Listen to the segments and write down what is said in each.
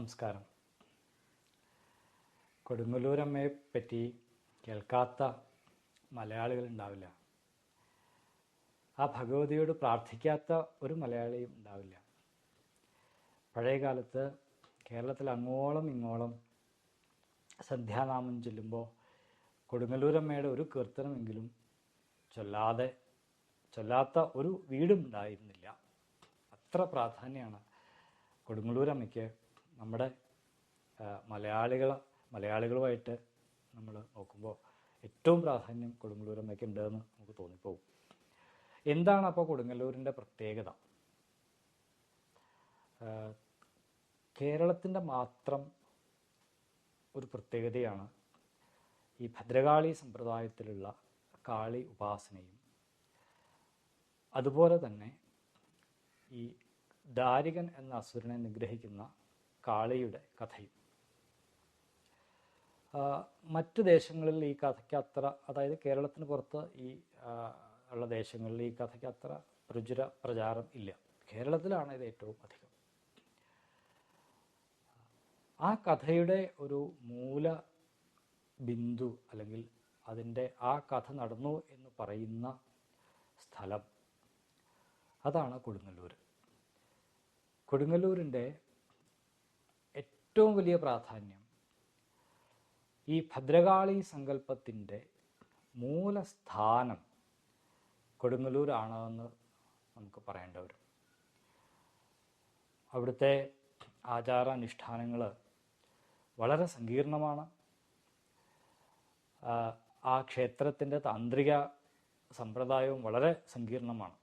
നമസ്കാരം. കൊടുങ്ങല്ലൂരമ്മയെ പറ്റി കേൾക്കാത്ത മലയാളികൾ ഉണ്ടാവില്ല. ആ ഭഗവതിയോട് പ്രാർത്ഥിക്കാത്ത ഒരു മലയാളിയും ഉണ്ടാവില്ല. പഴയ കാലത്ത് കേരളത്തിൽ അങ്ങോളം ഇങ്ങോളം സന്ധ്യാനാമം ചൊല്ലുമ്പോൾ കൊടുങ്ങല്ലൂരമ്മയുടെ ഒരു കീർത്തനമെങ്കിലും ചൊല്ലാതെ ചൊല്ലാത്ത ഒരു വീടും ഉണ്ടായിരുന്നില്ല. അത്ര പ്രാധാന്യമാണ് കൊടുങ്ങല്ലൂരമ്മയ്ക്ക് നമ്മുടെ മലയാളികൾ മലയാളികളുമായിട്ട് നമ്മൾ നോക്കുമ്പോൾ ഏറ്റവും പ്രാധാന്യം കൊടുങ്ങല്ലൂരമ്മയ്ക്ക് ഉണ്ടെന്ന് നമുക്ക് തോന്നിപ്പോകും. എന്താണ് അപ്പോൾ കൊടുങ്ങല്ലൂരിന്റെ പ്രത്യേകത? കേരളത്തിന്റെ മാത്രം ഒരു പ്രത്യേകതയാണ് ഈ ഭദ്രകാളി സമ്പ്രദായത്തിലുള്ള കാളി ഉപാസനയും. അതുപോലെ തന്നെ ഈ ദാരികൻ എന്ന അസുരനെ നിഗ്രഹിക്കുന്ന കാളിയുടെ കഥയും. മറ്റു ദേശങ്ങളിൽ ഈ കഥയ്ക്ക് അത്ര അതായത് കേരളത്തിന് പുറത്ത് ഈ ഉള്ള ദേശങ്ങളിൽ ഈ കഥയ്ക്ക് അത്ര പ്രചുര പ്രചാരം ഇല്ല. കേരളത്തിലാണ് ഇത് ഏറ്റവും അധികം. ആ കഥയുടെ ഒരു മൂല ബിന്ദു അല്ലെങ്കിൽ അതിന്റെ ആ കഥ നടന്നു എന്ന് പറയുന്ന സ്ഥലം അതാണ് കൊടുങ്ങല്ലൂർ കൊടുങ്ങല്ലൂരിന്റെ ഏറ്റവും വലിയ പ്രാധാന്യം. ഈ ഭദ്രകാളി സങ്കല്പത്തിന്റെ മൂലസ്ഥാനം കൊടുങ്ങല്ലൂരാണെന്ന് നമുക്ക് പറയേണ്ട വരും. അവിടുത്തെ ആചാരാനുഷ്ഠാനങ്ങൾ വളരെ സങ്കീർണമാണ്. ആ, ക്ഷേത്രത്തിന്റെ താന്ത്രിക സമ്പ്രദായവും വളരെ സങ്കീർണമാണ്.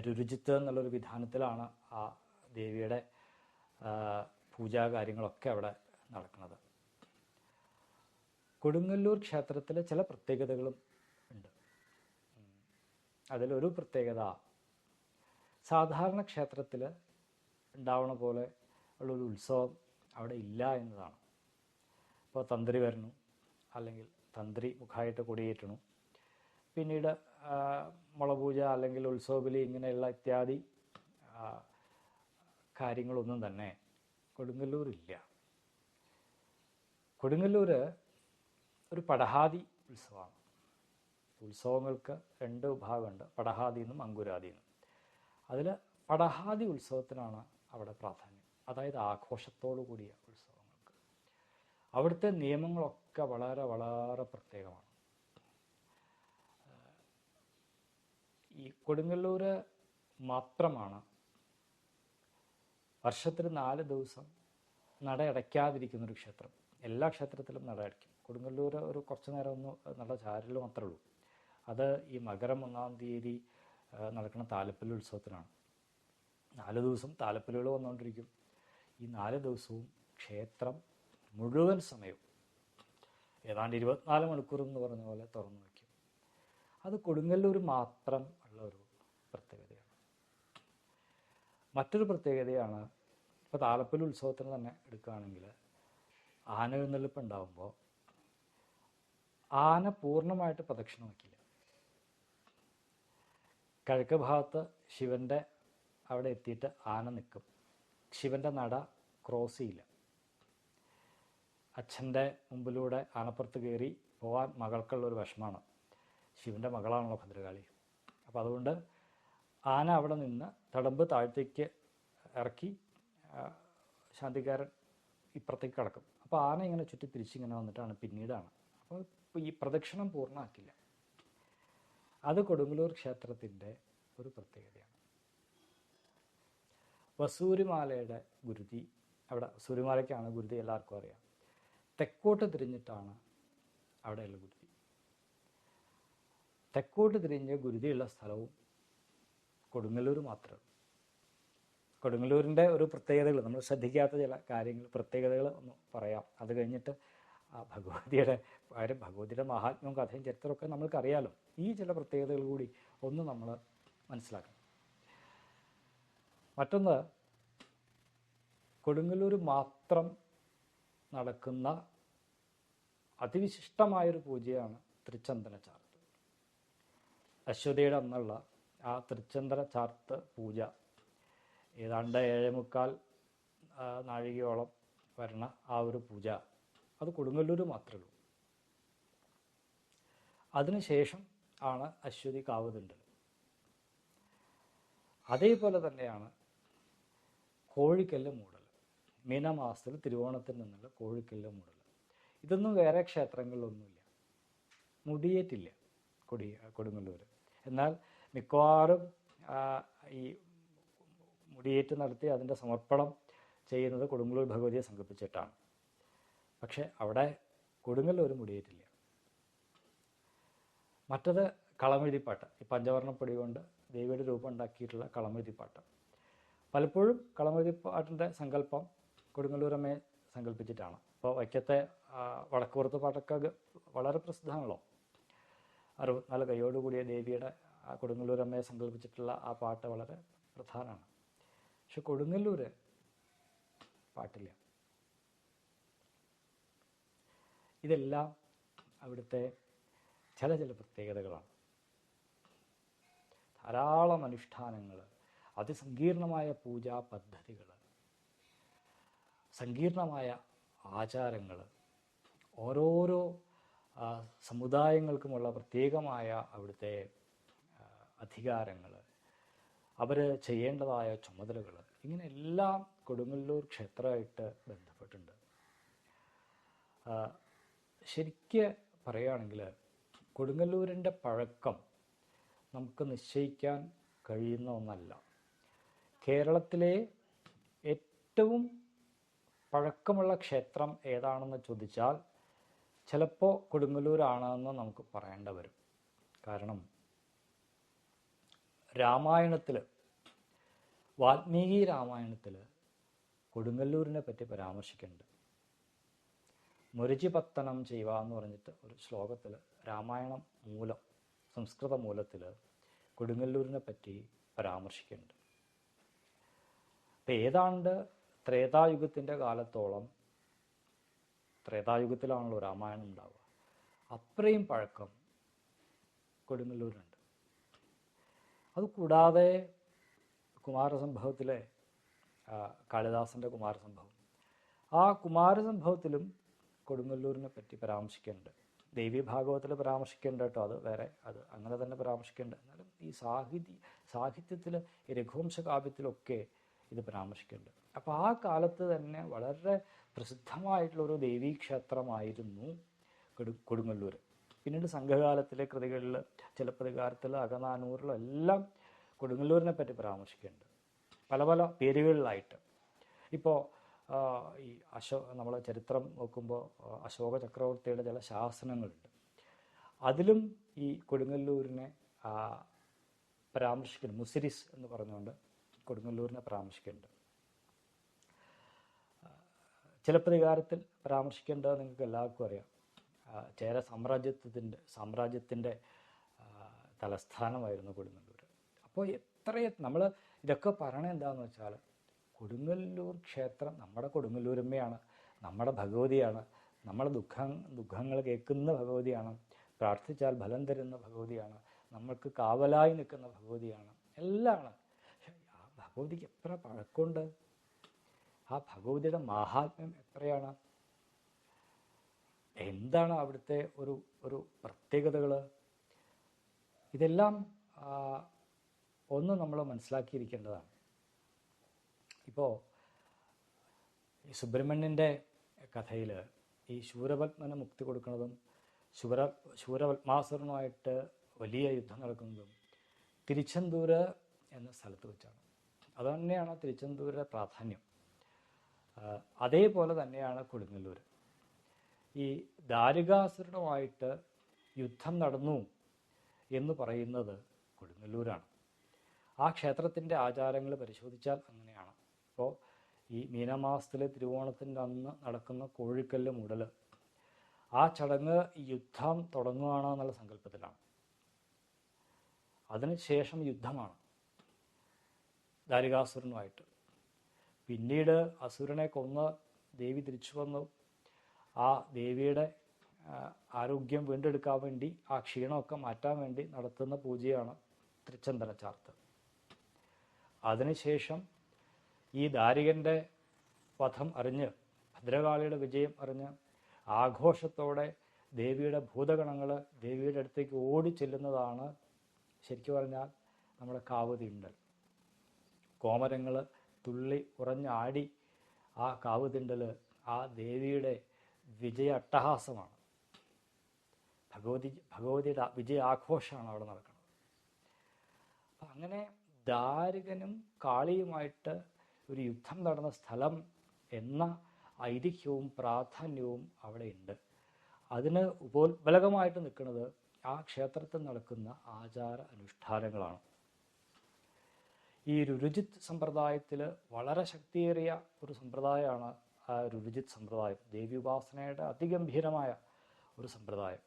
രുചിത്ത് എന്നുള്ളൊരു വിധാനത്തിലാണ് ആ ദേവിയുടെ പൂജാ കാര്യങ്ങളൊക്കെ അവിടെ നടക്കുന്നത്. കൊടുങ്ങല്ലൂർ ക്ഷേത്രത്തിലെ ചില പ്രത്യേകതകളും ഉണ്ട്. അതിലൊരു പ്രത്യേകത സാധാരണ ക്ഷേത്രത്തിൽ ഉണ്ടാവണ പോലെ ഉള്ളൊരു ഉത്സവം അവിടെ ഇല്ല എന്നതാണ്. ഇപ്പോൾ തന്ത്രി വരണു അല്ലെങ്കിൽ തന്ത്രി മുഖമായിട്ട് കൊടിയേറ്റണു. പിന്നീട് മുളപൂജ അല്ലെങ്കിൽ ഉത്സവബലി ഇങ്ങനെയുള്ള ഇത്യാദി കാര്യങ്ങളൊന്നും തന്നെ കൊടുങ്ങല്ലൂരില്ല. കൊടുങ്ങല്ലൂർ ഒരു പടഹാദി ഉത്സവമാണ്. ഉത്സവങ്ങൾക്ക് രണ്ട് വിഭാഗമുണ്ട് പടഹാദി എന്നും അങ്കുരാദി എന്നും അതിൽ പടഹാദി ഉത്സവത്തിനാണ് അവിടെ പ്രാധാന്യം. അതായത് ആഘോഷത്തോടു കൂടിയ ഉത്സവങ്ങൾക്ക്. അവിടുത്തെ നിയമങ്ങളൊക്കെ വളരെ വളരെ പ്രത്യേകമാണ്. ഈ കൊടുങ്ങല്ലൂർ മാത്രമാണ് വർഷത്തിൽ നാല് ദിവസം നട അടയ്ക്കാതിരിക്കുന്ന ഒരു ക്ഷേത്രം. എല്ലാ ക്ഷേത്രത്തിലും നട അടയ്ക്കും. കൊടുങ്ങല്ലൂർ ഒരു കുറച്ച് നേരം ഒന്ന് നട ചാരൽ മാത്രമേ ഉള്ളൂ. അത് ഈ മകരം ഒന്നാം തീയതി നടക്കുന്ന താലപ്പള്ളി ഉത്സവത്തിനാണ്. നാല് ദിവസം താലപ്പല്ലുകൾ വന്നുകൊണ്ടിരിക്കും ഈ നാല് ദിവസവും ക്ഷേത്രം മുഴുവൻ സമയവും ഏതാണ്ട് ഇരുപത്തിനാല് മണിക്കൂർ എന്ന് പറഞ്ഞ പോലെ തുറന്നു വയ്ക്കും അത് കൊടുങ്ങല്ലൂർ മാത്രം ഉള്ള ഒരു പ്രത്യേകതയാണ് മറ്റൊരു പ്രത്യേകതയാണ് ഇപ്പോൾ താലപ്പൊലി ഉത്സവത്തിന് തന്നെ എടുക്കുകയാണെങ്കിൽ ആന എഴുന്നള്ളിപ്പ് ഉണ്ടാകുമ്പോൾ ആന പൂർണമായിട്ട് പ്രദക്ഷിണം വയ്ക്കില്ല. കിഴക്ക് ഭാഗത്ത് ശിവന്റെ അവിടെ എത്തിയിട്ട് ആന നിൽക്കും. ശിവന്റെ നട ക്രോസ് ചെയ്യില്ല. അച്ഛന്റെ മുമ്പിലൂടെ ആനപ്പുറത്ത് കയറി പോകാൻ മകൾക്കുള്ള ഒരു വിഷമാണ് ശിവന്റെ മകളാണല്ലോ ഭദ്രകാളി. അപ്പോൾ അതുകൊണ്ട് ആന അവിടെ നിന്ന് തടമ്പ് താഴത്തേക്ക് ഇറക്കി ശാന്തികാരൻ ഇപ്പുറത്തേക്ക് കിടക്കും. അപ്പോൾ ആന ഇങ്ങനെ ചുറ്റി തിരിച്ചിങ്ങനെ വന്നിട്ടാണ് പിന്നീടാണ്. അപ്പോൾ ഈ പ്രദക്ഷിണം പൂർണമാക്കില്ല. അത് കൊടുങ്ങല്ലൂർ ക്ഷേത്രത്തിന്റെ ഒരു പ്രത്യേകതയാണ്. വസൂരിമാലയുടെ ഗുരുതി അവിടെ സൂര്യമാലയ്ക്കാണ് ഗുരുതി എല്ലാവർക്കും അറിയാം. തെക്കോട്ട് തിരിഞ്ഞിട്ടാണ് അവിടെയുള്ള ഗുരുതി. തെക്കോട്ട് തിരിഞ്ഞ് ഗുരുതിയുള്ള സ്ഥലവും കൊടുങ്ങല്ലൂർ മാത്രം. കൊടുങ്ങല്ലൂരിന്റെ ഒരു പ്രത്യേകതകൾ നമ്മൾ ശ്രദ്ധിക്കാത്ത ചില കാര്യങ്ങൾ പ്രത്യേകതകൾ ഒന്ന് പറയാം. അത് കഴിഞ്ഞിട്ട് ഭഗവതിയുടെ കാര്യം ഭഗവതിയുടെ മഹാത്മ്യവും കഥയും ചരിത്രമൊക്കെ നമ്മൾക്കറിയാലോ. ഈ ചില പ്രത്യേകതകൾ കൂടി ഒന്ന് നമ്മൾ മനസ്സിലാക്കണം. മറ്റൊന്ന് കൊടുങ്ങല്ലൂർ മാത്രം നടക്കുന്ന അതിവിശിഷ്ടമായൊരു പൂജയാണ് തൃച്ചന്ദന ചാർത്ത് അശ്വതിയുടെ അന്നുള്ള ആ തൃച്ചന്ദ്ര ചാർത്ത് പൂജ. ഏതാണ്ട് ഏഴേ മുക്കാൽ ആ, നാഴികയോളം വരണ ആ ഒരു പൂജ. അത് കൊടുങ്ങല്ലൂർ മാത്രമേ ഉള്ളൂ. അതിനുശേഷം ആണ് അശ്വതി കാവുതിണ്ടൽ അതേപോലെ തന്നെയാണ് കോഴിക്കല്ല് മൂടൽ മീനമാസത്തിൽ തിരുവോണത്തിൽ നിന്നുള്ള കോഴിക്കല്ല് മൂടൽ ഇതൊന്നും വേറെ ക്ഷേത്രങ്ങളിലൊന്നുമില്ല. മുടിയേറ്റില്ല കൊടി കൊടുങ്ങല്ലൂർ എന്നാൽ മിക്കവാറും ഈ മുടിയേറ്റ് നടത്തി അതിന്റെ സമർപ്പണം ചെയ്യുന്നത് കൊടുങ്ങല്ലൂർ ഭഗവതിയെ സങ്കല്പിച്ചിട്ടാണ് പക്ഷെ അവിടെ കൊടുങ്ങല്ലൂർ മുടിയേറ്റില്ല. മറ്റത് കളമെഴുതിപ്പാട്ട് ഈ പഞ്ചവർണപ്പൊടി കൊണ്ട് ദേവിയുടെ രൂപം ഉണ്ടാക്കിയിട്ടുള്ള കളമെഴുതിപ്പാട്ട് പലപ്പോഴും കളമെഴുതിപ്പാട്ടിന്റെ സങ്കല്പം കൊടുങ്ങല്ലൂരമ്മയെ സങ്കല്പിച്ചിട്ടാണ്. ഇപ്പോൾ വൈക്കത്തെ വടക്കുപുറത്ത് പാട്ടൊക്കെ വളരെ പ്രസിദ്ധമാണല്ലോ. അറുപത്തിനാല് കൈയോടുകൂടിയ ദേവിയുടെ ആ കൊടുങ്ങല്ലൂരമ്മയെ സങ്കല്പിച്ചിട്ടുള്ള ആ പാട്ട് വളരെ പ്രധാനമാണ്. പക്ഷെ കൊടുങ്ങല്ലൂർ പാട്ടില്ല. ഇതെല്ലാം അവിടുത്തെ ചില ചില പ്രത്യേകതകളാണ്. ധാരാളം അനുഷ്ഠാനങ്ങൾ അതിസങ്കീർണമായ പൂജാ പദ്ധതികൾ സങ്കീർണമായ ആചാരങ്ങൾ ഓരോരോ സമുദായങ്ങൾക്കുമുള്ള പ്രത്യേകമായ അവിടുത്തെ അധികാരങ്ങൾ അവർ ചെയ്യേണ്ടതായ ചുമതലകൾ ഇങ്ങനെ എല്ലാം കൊടുങ്ങല്ലൂർ ക്ഷേത്രമായിട്ട് ബന്ധപ്പെട്ടുണ്ട് ശരിക്ക് പറയുകയാണെങ്കിൽ കൊടുങ്ങല്ലൂരിന്റെ പഴക്കം നമുക്ക് നിശ്ചയിക്കാൻ കഴിയുന്ന ഒന്നല്ല. കേരളത്തിലെ ഏറ്റവും പഴക്കമുള്ള ക്ഷേത്രം ഏതാണെന്ന് ചോദിച്ചാൽ ചിലപ്പോൾ കൊടുങ്ങല്ലൂരാണെന്ന് നമുക്ക് പറയേണ്ട വരും. കാരണം രാമായണത്തിൽ വാൽമീകി രാമായണത്തിൽ കൊടുങ്ങല്ലൂരിനെ പറ്റി പരാമർശിക്കുന്നുണ്ട്. മുരജിപത്തനം ചെയ്യുക എന്ന് പറഞ്ഞിട്ട് ഒരു ശ്ലോകത്തിൽ രാമായണം മൂലം സംസ്കൃത മൂലത്തിൽ കൊടുങ്ങല്ലൂരിനെ പറ്റി പരാമർശിക്കുന്നുണ്ട്. അപ്പം ഏതാണ്ട് ത്രേതായുഗത്തിന്റെ കാലത്തോളം ത്രേതായുഗത്തിലാണല്ലോ രാമായണം ഉണ്ടാവുക. അത്രയും പഴക്കം കൊടുങ്ങല്ലൂരിനുണ്ട് അതുകൂടാതെ കുമാരസംഭവത്തിലെ കാളിദാസന്റെ കുമാരസംഭവം. ആ കുമാരസംഭവത്തിലും കൊടുങ്ങല്ലൂരിനെ പറ്റി പരാമർശിക്കുന്നുണ്ട് ദേവി ഭാഗവത്തിൽ പരാമർശിക്കേണ്ട കേട്ടോ അത് വേറെ അത് അങ്ങനെ തന്നെ പരാമർശിക്കേണ്ട. എന്നാലും ഈ സാഹിത്യ സാഹിത്യത്തിൽ ഈ രഘുവംശ കാവ്യത്തിലൊക്കെ ഇത് പരാമർശിക്കുന്നുണ്ട് അപ്പോൾ ആ കാലത്ത് തന്നെ വളരെ പ്രസിദ്ധമായിട്ടുള്ള ഒരു ദേവീക്ഷേത്രമായിരുന്നു കൊടു കൊടുങ്ങല്ലൂർ പിന്നീട് സംഘകാലത്തിലെ കൃതികളിൽ ചിലപ്പതികാരത്തിൽ അകനാനൂറിലും എല്ലാം കൊടുങ്ങല്ലൂരിനെ പറ്റി പരാമർശിക്കുന്നുണ്ട് പല പല പേരുകളിലായിട്ട്. ഇപ്പോൾ ഈ അശോ നമ്മൾ ചരിത്രം നോക്കുമ്പോൾ അശോക ചക്രവർത്തിയുടെ ചില ശാസനങ്ങളുണ്ട്. അതിലും ഈ കൊടുങ്ങല്ലൂരിനെ പരാമർശിക്കുന്നു മുസിരിസ് എന്ന് പറഞ്ഞുകൊണ്ട് കൊടുങ്ങല്ലൂരിനെ പരാമർശിക്കുന്നുണ്ട് ചിലപ്പതികാരത്തിൽ പരാമർശിക്കേണ്ടത് നിങ്ങൾക്ക് എല്ലാവർക്കും അറിയാം. ചേര സാമ്രാജ്യത്വത്തിന്റെ സാമ്രാജ്യത്തിന്റെ തലസ്ഥാനമായിരുന്നു കൊടുങ്ങല്ലൂർ അപ്പോൾ എത്രയും നമ്മൾ ഇതൊക്കെ പറയണത് എന്താണെന്ന് വെച്ചാൽ കൊടുങ്ങല്ലൂർ ക്ഷേത്രം നമ്മുടെ കൊടുങ്ങല്ലൂരമ്മയാണ് നമ്മുടെ ഭഗവതിയാണ് നമ്മുടെ ദുഃഖ ദുഃഖങ്ങൾ കേൾക്കുന്ന ഭഗവതിയാണ് പ്രാർത്ഥിച്ചാൽ ഫലം തരുന്ന ഭഗവതിയാണ് നമ്മൾക്ക് കാവലായി നിൽക്കുന്ന ഭഗവതിയാണ് എല്ലാമാണ്. ആ ഭഗവതിക്ക് എത്ര പഴക്കമുണ്ട്? ആ ഭഗവതിയുടെ മാഹാത്മ്യം എത്രയാണ്? എന്താണ് അവിടുത്തെ ഒരു ഒരു പ്രത്യേകതകൾ ഇതെല്ലാം ഒന്ന് നമ്മൾ മനസ്സിലാക്കിയിരിക്കേണ്ടതാണ്. ഇപ്പോൾ ഈ സുബ്രഹ്മണ്യന്റെ കഥയിൽ ഈ ശൂരപത്മനെ മുക്തി കൊടുക്കുന്നതും ശൂര ശൂരപത്മാസുരനുമായിട്ട് വലിയ യുദ്ധം നടക്കുന്നതും തിരുച്ചെന്തൂര് എന്ന സ്ഥലത്ത് വെച്ചാണ്. അതുതന്നെയാണ് തിരുച്ചെന്തൂരിന്റെ പ്രാധാന്യം. അതേപോലെ തന്നെയാണ് കൊടുങ്ങല്ലൂർ ഈ ദാരികാസുരനുമായിട്ട് യുദ്ധം നടന്നു എന്ന് പറയുന്നത് കൊടുങ്ങല്ലൂരാണ്. ആ ക്ഷേത്രത്തിന്റെ ആചാരങ്ങൾ പരിശോധിച്ചാൽ അങ്ങനെയാണ്. അപ്പോൾ ഈ മീനമാസത്തിലെ തിരുവോണത്തിന്റെ അന്ന് നടക്കുന്ന കോഴിക്കല്ല് മുടൽ ആ ചടങ്ങ് യുദ്ധം തുടങ്ങുകയാണ് എന്നുള്ള സങ്കല്പത്തിലാണ്. അതിനുശേഷം യുദ്ധമാണ് ദാരികാസുരനുമായിട്ട്. പിന്നീട് അസുരനെ കൊന്ന് ദേവി തിരിച്ചു വന്നു. ആ ദേവിയുടെ ആരോഗ്യം വീണ്ടെടുക്കാൻ വേണ്ടി ആ ക്ഷീണമൊക്കെ മാറ്റാൻ വേണ്ടി നടത്തുന്ന പൂജയാണ് തൃച്ചന്ദന ചാർത്ത് അതിനുശേഷം ഈ ദാരികന്റെ വധം അറിഞ്ഞ് ഭദ്രകാളിയുടെ വിജയം അറിഞ്ഞ് ആഘോഷത്തോടെ ദേവിയുടെ ഭൂതഗണങ്ങൾ ദേവിയുടെ അടുത്തേക്ക് ഓടി ചെല്ലുന്നതാണ് ശരിക്കും പറഞ്ഞാൽ നമ്മുടെ കാവുതിണ്ടൽ കോമരങ്ങൾ തുള്ളി ഉറഞ്ഞാടി ആ കാവുതിണ്ടൽ ആ ദേവിയുടെ വിജയ അട്ടഹാസമാണ് ഭഗവതി ഭഗവതിയുടെ വിജയ ആഘോഷമാണ് അവിടെ നടക്കുന്നത്. അങ്ങനെ ദാരുകനും കാളിയുമായിട്ട് ഒരു യുദ്ധം നടന്ന സ്ഥലം എന്ന ഐതിഹ്യവും പ്രാധാന്യവും അവിടെ ഉണ്ട് അതിന് ഉപോത്ബലകമായിട്ട് നിൽക്കുന്നത് ആ ക്ഷേത്രത്തിൽ നടക്കുന്ന ആചാര അനുഷ്ഠാനങ്ങളാണ്. ഈ രുചിത് സമ്പ്രദായത്തിൽ വളരെ ശക്തിയേറിയ ഒരു സമ്പ്രദായമാണ് ആ രുരുജിത് സമ്പ്രദായം ദേവി ഉപാസനയുടെ അതിഗംഭീരമായ ഒരു സമ്പ്രദായം.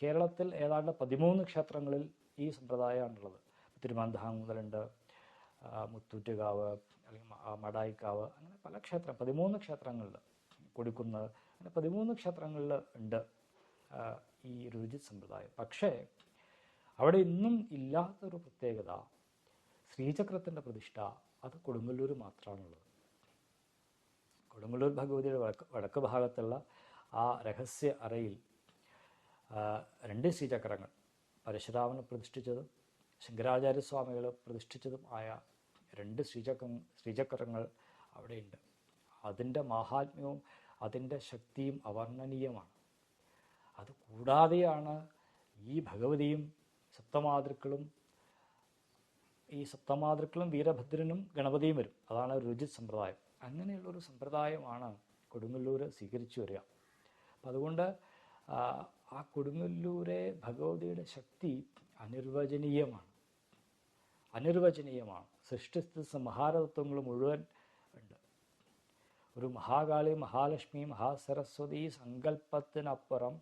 കേരളത്തിൽ ഏതാണ്ട് പതിമൂന്ന് ക്ഷേത്രങ്ങളിൽ ഈ സമ്പ്രദായമാണുള്ളത്. തിരുവനന്തപുരമുതലുണ്ട് മുത്തൂറ്റുകാവ് അല്ലെങ്കിൽ മടായിക്കാവ് അങ്ങനെ പല ക്ഷേത്രം പതിമൂന്ന് ക്ഷേത്രങ്ങളിൽ കൊടിക്കുന്ന് അങ്ങനെ പതിമൂന്ന് ക്ഷേത്രങ്ങളിൽ ഉണ്ട് ഈ രുചിത് സമ്പ്രദായം. പക്ഷേ അവിടെ ഇന്നും ഇല്ലാത്തൊരു പ്രത്യേകത ശ്രീചക്രത്തിന്റെ പ്രതിഷ്ഠ അത് കൊടുങ്ങല്ലൂർ മാത്രമാണുള്ളത്. കൊടുങ്ങല്ലൂർ ഭഗവതിയുടെ വടക്ക് വടക്ക് ഭാഗത്തുള്ള ആ രഹസ്യ അറയിൽ രണ്ട് ശ്രീചക്രങ്ങൾ പരശുരാമന് പ്രതിഷ്ഠിച്ചതും ശങ്കരാചാര്യസ്വാമികൾ പ്രതിഷ്ഠിച്ചതും ആയ രണ്ട് ശ്രീചക്ര ശ്രീചക്രങ്ങൾ അവിടെയുണ്ട്. അതിന്റെ മാഹാത്മ്യവും അതിന്റെ ശക്തിയും അവർണനീയമാണ്. അതുകൂടാതെയാണ് ഈ ഭഗവതിയും സപ്തമാതൃക്കളും ഈ സപ്തമാതൃക്കളും വീരഭദ്രനും ഗണപതിയും വരും. അതാണ് രുചിത് സമ്പ്രദായം. അങ്ങനെയുള്ളൊരു സമ്പ്രദായമാണ് കൊടുങ്ങല്ലൂർ സ്വീകരിച്ചു വരിക. അപ്പം അതുകൊണ്ട് ആ, കൊടുങ്ങല്ലൂരെ ഭഗവതിയുടെ ശക്തി അനിർവചനീയമാണ്. അനിർവചനീയമാണ്. സൃഷ്ടിസ്ഥ മഹാരതത്വങ്ങൾ മുഴുവൻ ഉണ്ട്. ഒരു മഹാകാളി മഹാലക്ഷ്മി മഹാസരസ്വതി സങ്കല്പത്തിനപ്പുറം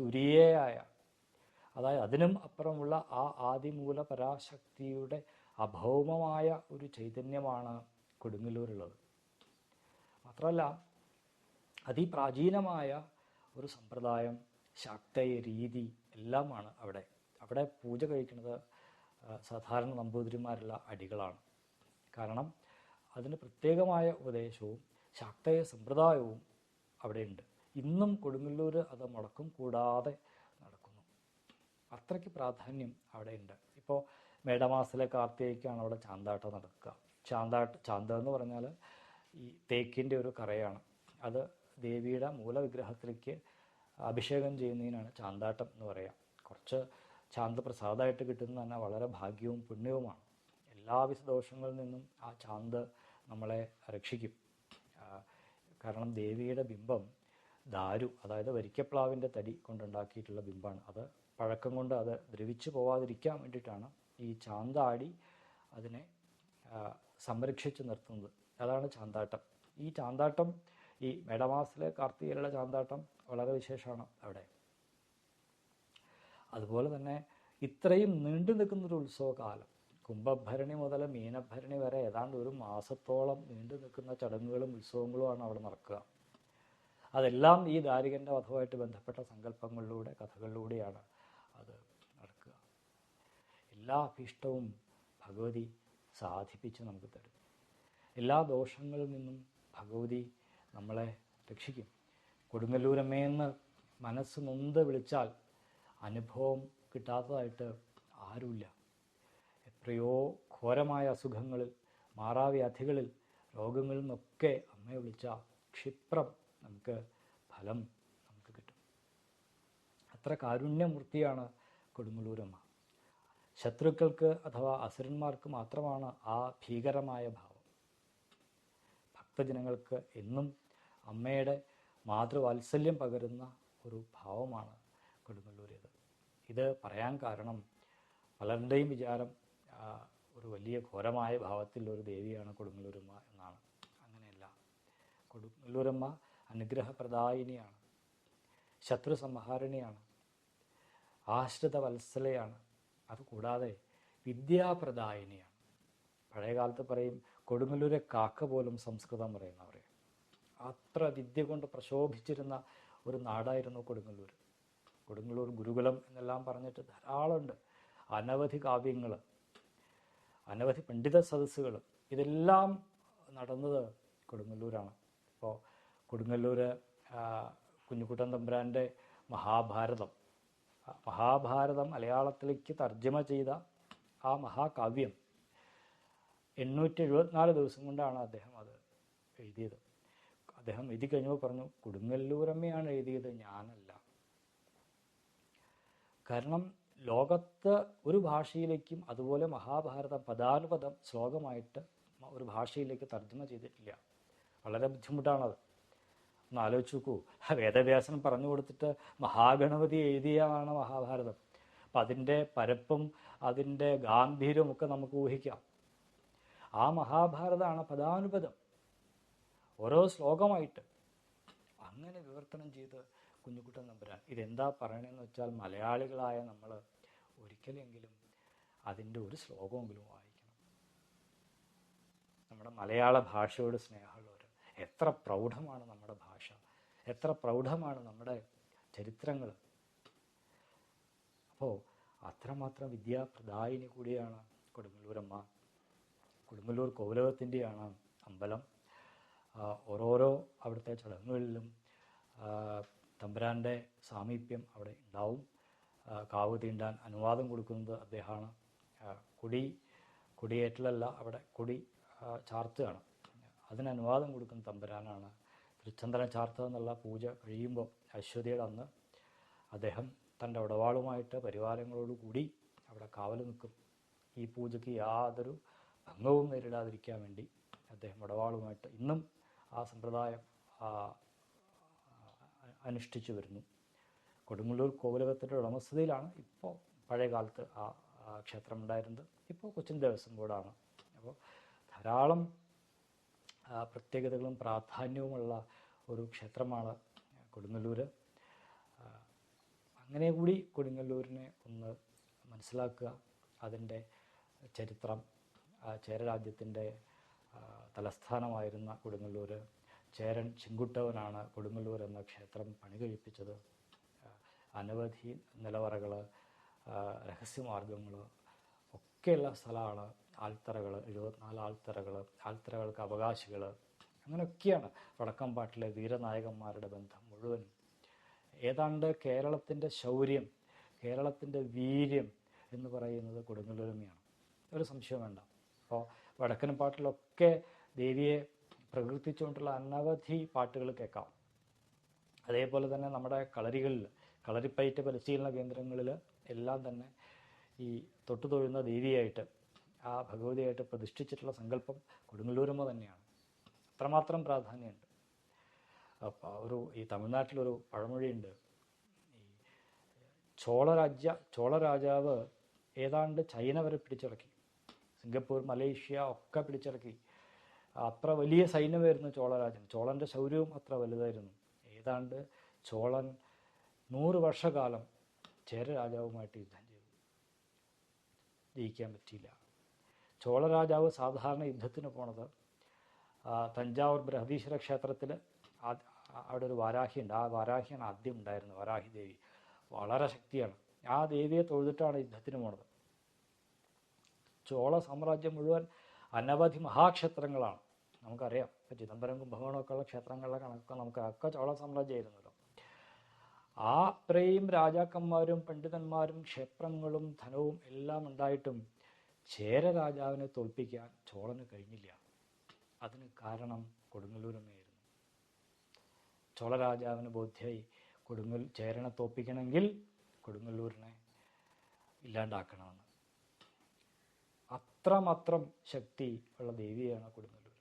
തുരിയയായ അതായത് അതിനും അപ്പുറമുള്ള ആ ആദിമൂല പരാശക്തിയുടെ അഭൗമമായ ഒരു ചൈതന്യമാണ് കൊടുങ്ങല്ലൂരുള്ളത്. മാത്രമല്ല അതിപ്രാചീനമായ ഒരു സമ്പ്രദായം ശാക്തയ രീതി എല്ലാമാണ് അവിടെ. അവിടെ പൂജ കഴിക്കുന്നത് സാധാരണ നമ്പൂതിരിമാരുള്ള അടികളാണ്. കാരണം അതിന് പ്രത്യേകമായ ഉപദേശവും ശാക്തയ സമ്പ്രദായവും അവിടെയുണ്ട്. ഇന്നും കൊടുങ്ങല്ലൂർ അത് മുടക്കം കൂടാതെ നടക്കുന്നു. അത്രയ്ക്ക് പ്രാധാന്യം അവിടെയുണ്ട്. ഇപ്പോൾ മേടമാസത്തിലെ കാർത്തികയ്ക്കാണ് അവിടെ ചാന്താട്ടം നടക്കുക. ചാന്താട്ട് ചാന്ത എന്ന് പറഞ്ഞാൽ ഈ തേക്കിന്റെ ഒരു കറയാണ്. അത് ദേവിയുടെ മൂലവിഗ്രഹത്തിലേക്ക് അഭിഷേകം ചെയ്യുന്നതിനാണ് ചാന്താട്ടം എന്ന് പറയുക കുറച്ച് ചാന്ത പ്രസാദമായിട്ട് കിട്ടുന്നത് തന്നെ വളരെ ഭാഗ്യവും പുണ്യവുമാണ്. എല്ലാ വിശദോഷങ്ങളിൽ നിന്നും ആ ചാന്ത് നമ്മളെ രക്ഷിക്കും. കാരണം ദേവിയുടെ ബിംബം ദാരു അതായത് വരിക്കപ്ലാവിന്റെ തടി കൊണ്ടുണ്ടാക്കിയിട്ടുള്ള ബിംബമാണ് അത് പഴക്കം കൊണ്ട് അത് ദ്രവിച്ചു പോവാതിരിക്കാൻ വേണ്ടിയിട്ടാണ് ഈ ചാന്താടി അതിനെ സംരക്ഷിച്ചു നിർത്തുന്നത്. അതാണ് ചാന്താട്ടം. ഈ ചാന്താട്ടം ഈ മേടമാസത്തിലെ കാർത്തികയിലുള്ള ചാന്താട്ടം വളരെ വിശേഷമാണ് അവിടെ. അതുപോലെ തന്നെ ഇത്രയും നീണ്ടു നിൽക്കുന്നൊരു ഉത്സവകാലം കുംഭഭരണി മുതൽ മീനഭരണി വരെ ഏതാണ്ട് ഒരു മാസത്തോളം നീണ്ടു നിൽക്കുന്ന ചടങ്ങുകളും ഉത്സവങ്ങളുമാണ് അവിടെ നടക്കുക. അതെല്ലാം ഈ ദാരികന്റെ വധവുമായിട്ട് ബന്ധപ്പെട്ട സങ്കല്പങ്ങളിലൂടെ കഥകളിലൂടെയാണ് എല്ലാ അഭീഷ്ടവും ഭഗവതി സാധിപ്പിച്ച് നമുക്ക് തരും. എല്ലാ ദോഷങ്ങളിൽ നിന്നും ഭഗവതി നമ്മളെ രക്ഷിക്കും. കൊടുങ്ങല്ലൂരമ്മയെന്ന് മനസ്സ് നൊന്ത് വിളിച്ചാൽ അനുഭവം കിട്ടാത്തതായിട്ട് ആരുമില്ല. എത്രയോ ഘോരമായ അസുഖങ്ങളിൽ മാറാവ്യാധികളിൽ രോഗങ്ങളിൽ നിന്നൊക്കെ അമ്മയെ വിളിച്ച ക്ഷിപ്രം നമുക്ക് ഫലം നമുക്ക് കിട്ടും. അത്ര കാരുണ്യമൂർത്തിയാണ് കൊടുങ്ങല്ലൂരമ്മ. ശത്രുക്കൾക്ക് അഥവാ അസുരന്മാർക്ക് മാത്രമാണ് ആ ഭീകരമായ ഭാവം. ഭക്തജനങ്ങൾക്ക് എന്നും അമ്മയുടെ മാതൃവാത്സല്യം പകരുന്ന ഒരു ഭാവമാണ് കൊടുങ്ങല്ലൂരേത്. ഇത് പറയാൻ കാരണം പലരുടെയും വിചാരം ഒരു വലിയ ഘോരമായ ഭാവത്തിലുള്ള ഒരു ദേവിയാണ് കൊടുങ്ങല്ലൂരമ്മ എന്നാണ്. അങ്ങനെയല്ല. കൊടുങ്ങല്ലൂരമ്മ അനുഗ്രഹപ്രദായിനിയാണ്. ശത്രു സംഹാരിണിയാണ് ആശ്രിത വത്സലയാണ് അതുകൂടാതെ വിദ്യാപ്രദായിനിയാണ്. പഴയ കാലത്ത് പറയും കൊടുങ്ങല്ലൂരെ കാക്ക പോലും സംസ്കൃതം പറയുന്നവരെ. അത്ര വിദ്യ കൊണ്ട് പ്രശോഭിച്ചിരുന്ന ഒരു നാടായിരുന്നു കൊടുങ്ങല്ലൂർ കൊടുങ്ങല്ലൂർ ഗുരുകുലം എന്നെല്ലാം പറഞ്ഞിട്ട് ധാരാളമുണ്ട്. അനവധി കാവ്യങ്ങൾ അനവധി പണ്ഡിത സദസ്സുകൾ ഇതെല്ലാം നടന്നത് കൊടുങ്ങല്ലൂരാണ്. ഇപ്പോൾ കൊടുങ്ങല്ലൂർ കുഞ്ഞുകുട്ടൻ തമ്പുരാന്റെ മഹാഭാരതം. മഹാഭാരതം മലയാളത്തിലേക്ക് തർജമ ചെയ്ത ആ മഹാകാവ്യം എണ്ണൂറ്റി എഴുപത്തിനാല് ദിവസം കൊണ്ടാണ് അദ്ദേഹം അത് എഴുതിയത്. അദ്ദേഹം എഴുതി കഴിഞ്ഞപ്പോൾ പറഞ്ഞു കൊടുങ്ങല്ലൂരമ്മയാണ് എഴുതിയത് ഞാനല്ല. കാരണം ലോകത്ത് ഒരു ഭാഷയിലേക്കും അതുപോലെ മഹാഭാരതം പദാനുപദം ശ്ലോകമായിട്ട് ഒരു ഭാഷയിലേക്ക് തർജമ ചെയ്തിട്ടില്ല. വളരെ ബുദ്ധിമുട്ടാണത്. ഒന്ന് ആലോചിച്ച് നോക്കൂ വേദവ്യാസൻ പറഞ്ഞു കൊടുത്തിട്ട് മഹാഗണപതി എഴുതിയതാണ് മഹാഭാരതം. അപ്പം അതിന്റെ പരപ്പും അതിന്റെ ഗാംഭീര്യവും ഒക്കെ നമുക്ക് ഊഹിക്കാം. ആ മഹാഭാരതമാണ് പദാനുപദം. ഓരോ ശ്ലോകമായിട്ട് അങ്ങനെ വിവർത്തനം ചെയ്ത് കുഞ്ഞുകുട്ടൻ നമ്പുരാൻ. ഇതെന്താ പറയണതെന്ന് വെച്ചാൽ മലയാളികളായ നമ്മൾ ഒരിക്കലെങ്കിലും അതിന്റെ ഒരു ശ്ലോകമെങ്കിലും വായിക്കണം. നമ്മുടെ മലയാള ഭാഷയോട് സ്നേഹമുള്ളവർ എത്ര പ്രൗഢമാണ് നമ്മുടെ ഭാഷ. എത്ര പ്രൗഢമാണ് നമ്മുടെ ചരിത്രങ്ങൾ. അപ്പോൾ അത്രമാത്രം വിദ്യാപ്രദായിനി കൂടിയാണ് കൊടുങ്ങല്ലൂരമ്മ. കൊടുങ്ങല്ലൂർ കോവിലകത്തിന്റെയാണ് അമ്പലം. ഓരോരോ അവിടുത്തെ ചടങ്ങുകളിലും തമ്പുരാന്റെ സാമീപ്യം അവിടെ ഉണ്ടാവും. കാവ് തീണ്ടാൻ അനുവാദം കൊടുക്കുന്നത് അദ്ദേഹമാണ്. കൊടി കുടി കുടിയേറ്റലല്ല അവിടെ കുടി ചാർത്തുകയാണ്. അതിന് അനുവാദം കൊടുക്കുന്ന തമ്പുരാനാണ്. തൃച്ചന്ദ്രൻ ചാർത്ത പൂജ കഴിയുമ്പോൾ അശ്വതിയുടെ അന്ന് അദ്ദേഹം തന്റെ ഉടവാളുമായിട്ട് പരിവാരങ്ങളോടുകൂടി അവിടെ കാവൽ നിൽക്കും. ഈ പൂജയ്ക്ക് യാതൊരു ഭംഗവും നേരിടാതിരിക്കാൻ വേണ്ടി അദ്ദേഹം ഉടവാളുമായിട്ട് ഇന്നും ആ സമ്പ്രദായം അനുഷ്ഠിച്ചു വരുന്നു. കൊടുങ്ങല്ലൂർ കോവിലകത്തിന്റെ ഉടമസ്ഥതയിലാണ് ഇപ്പോൾ പഴയ കാലത്ത് ആ ക്ഷേത്രം ഉണ്ടായിരുന്നത് ഇപ്പോൾ കൊച്ചിൻ ദേവസ്വം ബോർഡാണ്. അപ്പോൾ ധാരാളം പ്രത്യേകതകളും പ്രാധാന്യവുമുള്ള ഒരു ക്ഷേത്രമാണ് കൊടുങ്ങല്ലൂർ അങ്ങനെ കൂടി കൊടുങ്ങല്ലൂരിനെ ഒന്ന് മനസ്സിലാക്കുക അതിന്റെ ചരിത്രം ചേരരാജ്യത്തിന്റെ തലസ്ഥാനമായിരുന്ന കൊടുങ്ങല്ലൂർ ചേരൻ ചിങ്കുട്ടവനാണ് കൊടുങ്ങല്ലൂർ എന്ന ക്ഷേത്രം പണി കഴിപ്പിച്ചത് അനവധി നിലവറകൾ രഹസ്യമാർഗങ്ങൾ ഒക്കെയുള്ള സ്ഥലമാണ് ആൽത്തറകൾ എഴുപത്തിനാല് ആൽത്തറകൾ ആൽത്തറകൾക്ക് അവകാശികൾ അങ്ങനെയൊക്കെയാണ് വടക്കംപാട്ടിലെ വീരനായകന്മാരുടെ ബന്ധം മുഴുവനും. ഏതാണ്ട് കേരളത്തിന്റെ ശൗര്യം കേരളത്തിന്റെ വീര്യം എന്ന് പറയുന്നത് കൊടുങ്ങല്ലൂരമ്മയാണ് ഒരു സംശയം വേണ്ട. അപ്പോൾ വടക്കൻ പാട്ടിലൊക്കെ ദേവിയെ പ്രകീർത്തിച്ചുകൊണ്ടുള്ള അനവധി പാട്ടുകൾ കേൾക്കാം. അതേപോലെ തന്നെ നമ്മുടെ കളരികളിൽ കളരിപ്പയറ്റ് പരിശീലന കേന്ദ്രങ്ങളിൽ എല്ലാം തന്നെ ഈ തൊട്ടു തൊഴുന്ന ദേവിയായിട്ട് ആ ഭഗവതിയായിട്ട് പ്രതിഷ്ഠിച്ചിട്ടുള്ള സങ്കല്പം കൊടുങ്ങല്ലൂരമ്മ തന്നെയാണ്. അത്രമാത്രം പ്രാധാന്യമുണ്ട്. ഒരു ഈ തമിഴ്നാട്ടിലൊരു പഴമൊഴിയുണ്ട്. ഈ ചോളരാജ്യ ചോളരാജാവ് ഏതാണ്ട് ചൈന വരെ പിടിച്ചിറക്കി. സിംഗപ്പൂർ മലേഷ്യ ഒക്കെ പിടിച്ചിറക്കി. അത്ര വലിയ സൈന്യമായിരുന്നു ചോളരാജൻ. ചോളന്റെ ശൗര്യവും അത്ര വലുതായിരുന്നു. ഏതാണ്ട് ചോളൻ നൂറ് വർഷകാലം ചേര രാജാവുമായിട്ട് യുദ്ധം ചെയ്തു. ജയിക്കാൻ പറ്റിയില്ല. ചോളരാജാവ് സാധാരണ യുദ്ധത്തിന് പോണത് തഞ്ചാവൂർ ബൃഹദീശ്വര ക്ഷേത്രത്തിൽ അവിടെ ഒരു വാരാഹിയുണ്ട്. ആ വാരാഹിയാണ് ആദ്യം ഉണ്ടായിരുന്നത് വാരാഹി ദേവി. വളരെ ശക്തിയാണ്. ആ ദേവിയെ തൊഴുതിട്ടാണ് യുദ്ധത്തിന് പോണത്. ചോള സാമ്രാജ്യം മുഴുവൻ അനവധി മഹാക്ഷേത്രങ്ങളാണ്. നമുക്കറിയാം ഇപ്പം ചിദംബരം കുംഭകോണമൊക്കെ ഉള്ള ക്ഷേത്രങ്ങളുടെ കണക്കൊക്കെ നമുക്ക് ഒക്കെ ചോള സാമ്രാജ്യമായിരുന്നല്ലോ. ആ അത്രയും രാജാക്കന്മാരും പണ്ഡിതന്മാരും ക്ഷേത്രങ്ങളും ധനവും എല്ലാം ഉണ്ടായിട്ടും ചേര രാജാവിനെ തോൽപ്പിക്കാൻ ചോളന് കഴിഞ്ഞില്ല. അതിന് കാരണം കൊടുങ്ങല്ലൂരമ്മയായിരുന്നു. ചോളരാജാവിന് ബോധ്യായി കൊടുങ്ങൽ ചേരനെ തോൽപ്പിക്കണമെങ്കിൽ കൊടുങ്ങല്ലൂരിനെ ഇല്ലാണ്ടാക്കണമെന്ന്. അത്രമാത്രം ശക്തി ഉള്ള ദേവിയാണ് കൊടുങ്ങല്ലൂർ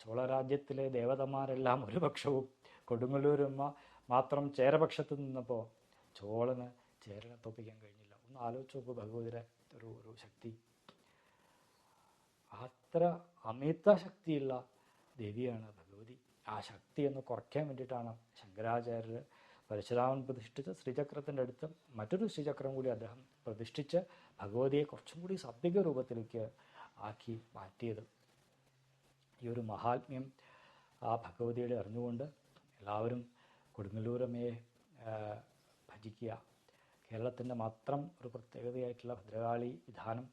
ചോളരാജ്യത്തിലെ ദേവതമാരെല്ലാം ഒരു പക്ഷവും കൊടുങ്ങല്ലൂരമ്മ മാത്രം ചേരപക്ഷത്ത് നിന്നപ്പോൾ ചോളന് ചേരനെ തോപ്പിക്കാൻ കഴിഞ്ഞില്ല. ഒന്ന് ആലോചിച്ച് നോക്കൂ ഭഗവതിയുടെ ഒരു ഒരു ശക്തി. അത്ര അമിത ശക്തിയുള്ള ദേവിയാണ് ഭഗവതി. ആ ശക്തി ഒന്ന് കുറയ്ക്കാൻ വേണ്ടിയിട്ടാണ് ശങ്കരാചാര്യർ പരശുരാമൻ പ്രതിഷ്ഠിച്ച ശ്രീചക്രത്തിന്റെ അടുത്ത് മറ്റൊരു ശ്രീചക്രം കൂടി അദ്ദേഹം പ്രതിഷ്ഠിച്ച് ഭഗവതിയെ കുറച്ചും കൂടി സഭ്യക രൂപത്തിലേക്ക് ആക്കി മാറ്റിയത്. ഈ ഒരു മഹാത്മ്യം ആ ഭഗവതിയുടെ അറിഞ്ഞുകൊണ്ട് എല്ലാവരും കൊടുങ്ങല്ലൂരമ്മയെ ഭജിക്കുക. കേരളത്തിന്റെ മാത്രം ഒരു പ്രത്യേകതയായിട്ടുള്ള ഭദ്രകാളി വിധാനം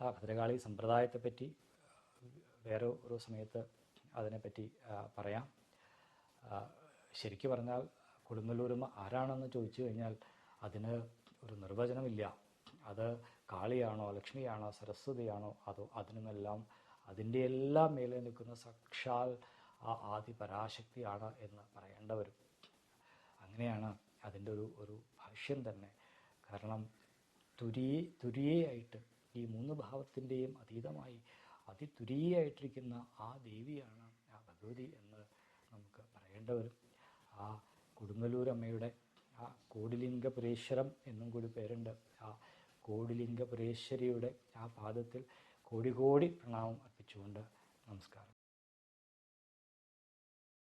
ആ ഭദ്രകാളി സമ്പ്രദായത്തെപ്പറ്റി വേറെ ഒരു സമയത്ത് അതിനെപ്പറ്റി പറയാം. ശരിക്കു പറഞ്ഞാൽ കൊടുങ്ങല്ലൂരമ്മ ആരാണെന്ന് ചോദിച്ചു കഴിഞ്ഞാൽ അതിന് ഒരു നിർവചനമില്ല. അത് കാളിയാണോ ലക്ഷ്മിയാണോ സരസ്വതിയാണോ അതോ അതിനെല്ലാം അതിന്റെ എല്ലാം മേലെ നിൽക്കുന്ന സാക്ഷാൽ ആ ആദി പരാശക്തിയാണ് എന്ന് പറയേണ്ട വരും അങ്ങനെയാണ് അതിന്റെ ഒരു ഒരു ഭാഷ്യം തന്നെ. കാരണം തുരിയെ തുരിയായിട്ട് ഈ മൂന്ന് ഭാവത്തിന്റെയും അതീതമായി അതിതുരീയായിട്ടിരിക്കുന്ന ആ ദേവിയാണ് ആ ഭഗവതി എന്ന് നമുക്ക് പറയേണ്ട ആ കൊടുങ്ങല്ലൂരമ്മയുടെ ആ കോടിലിംഗപുരേശ്വരം എന്നും കൂടി പേരുണ്ട്. ആ കോടിലിംഗപുരേശ്വരിയുടെ ആ പാദത്തിൽ കോടി കോടി പ്രണാമം അർപ്പിച്ചുകൊണ്ട് നമസ്കാരം.